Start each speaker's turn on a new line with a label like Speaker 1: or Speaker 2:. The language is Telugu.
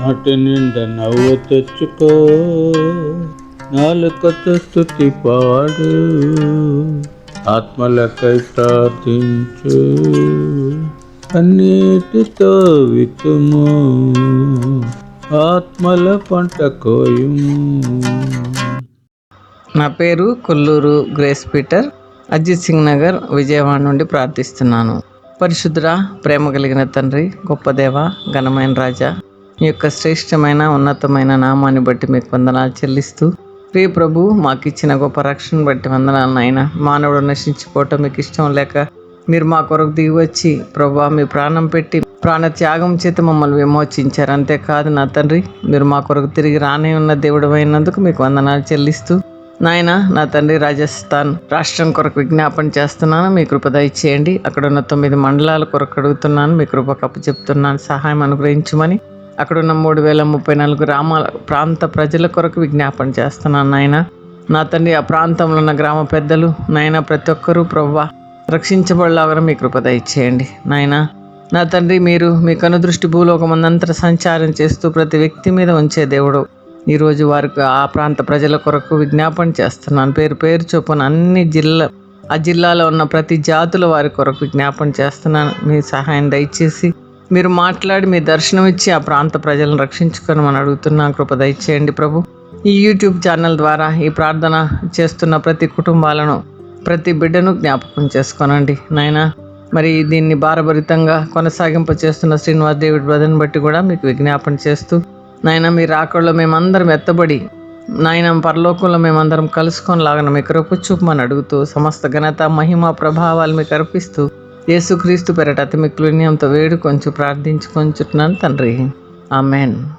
Speaker 1: నాటి నిండా నవ్వు తెచ్చుకో. నాలుకతో స్థుతి పాడు. ఆత్మలకై ప్రార్థించు. అన్నిటితో వితుము ఆత్మల పంట కోయుము.
Speaker 2: నా పేరు కొల్లూరు గ్రేస్ పీటర్. అజిత్ సింగ్ నగర్ విజయవాడ నుండి ప్రార్థిస్తున్నాను. పరిశుద్ర ప్రేమ కలిగిన తండ్రి గొప్ప దేవ ఘనమైన రాజా మీ యొక్క శ్రేష్టమైన ఉన్నతమైన నామాన్ని బట్టి మీకు వందనాలు చెల్లిస్తూ ప్రియ ప్రభు మాకు ఇచ్చిన గొప్ప రక్షణ బట్టి వందనాలు నాయన. మానవుడు నశించిపోవటం మీకు ఇష్టం లేక మీరు మా కొరకు దిగి వచ్చి ప్రభా మీ ప్రాణం పెట్టి ప్రాణ త్యాగం చేత మమ్మల్ని విమోచించారు. అంతేకాదు నా తండ్రి మీరు మా కొరకు తిరిగి రానే ఉన్న దేవుడు అయినందుకు మీకు వందనాలు చెల్లిస్తూ నాయన నా తండ్రి రాజస్థాన్ రాష్ట్రం కొరకు విజ్ఞాపన చేస్తున్నాను. మీ కృప దయచేయండి. అక్కడ ఉన్న తొమ్మిది మండలాల కొరకు అడుగుతున్నాను. మీ కృప కప్పు చెప్తున్నాను. సహాయం అనుగ్రహించమని అక్కడ ఉన్న మూడు వేల ముప్పై నాలుగు గ్రామాల ప్రాంత ప్రజల కొరకు విజ్ఞాపన చేస్తున్నాను నాయన. నా తండ్రి ఆ ప్రాంతంలో ఉన్న గ్రామ పెద్దలు నాయన ప్రతి ఒక్కరూ ప్రవ్వా రక్షించబడలాగా మీ కృపద ఇచ్చేయండి నాయన. నా తండ్రి మీరు మీ కనుదృష్టి భూలోకమందంతర సంచారం చేస్తూ ప్రతి వ్యక్తి మీద ఉంచే దేవుడు. ఈరోజు వారికి ఆ ప్రాంత ప్రజల కొరకు విజ్ఞాపన చేస్తున్నాను. పేరు పేరు చొప్పున అన్ని జిల్లా ఆ జిల్లాలో ఉన్న ప్రతి జాతుల వారి కొరకు విజ్ఞాపన చేస్తున్నాను. మీ సహాయం దయచేసి మీరు మాట్లాడి మీ దర్శనం ఇచ్చి ఆ ప్రాంత ప్రజలను రక్షించుకొని మనం అడుగుతున్నా కృప దయచేయండి ప్రభు. ఈ యూట్యూబ్ ఛానల్ ద్వారా ఈ ప్రార్థన చేస్తున్న ప్రతి కుటుంబాలను ప్రతి బిడ్డను జ్ఞాపకం చేసుకోనండి. నాయనా మరి దీన్ని భారభరితంగా కొనసాగింప చేస్తున్న శ్రీనివాస్ డేవిడ్ బ్రదర్ని బట్టి కూడా మీకు విజ్ఞాపన చేస్తూ నాయన మీ రాకడలో మేమందరం ఎత్తబడి నాయన పరలోకంలో మేమందరం కలుసుకొని లాగన మీ కృప చూపమని అడుగుతూ సమస్త ఘనత మహిమ ప్రభావాలు మీకు అర్పిస్తూ యేసుక్రీస్తు పెరట అతి మిక్కులున్యంతో వేడు కొంచెం ప్రార్థించుకొంచున్నాను తండ్రి. ఆమెన్.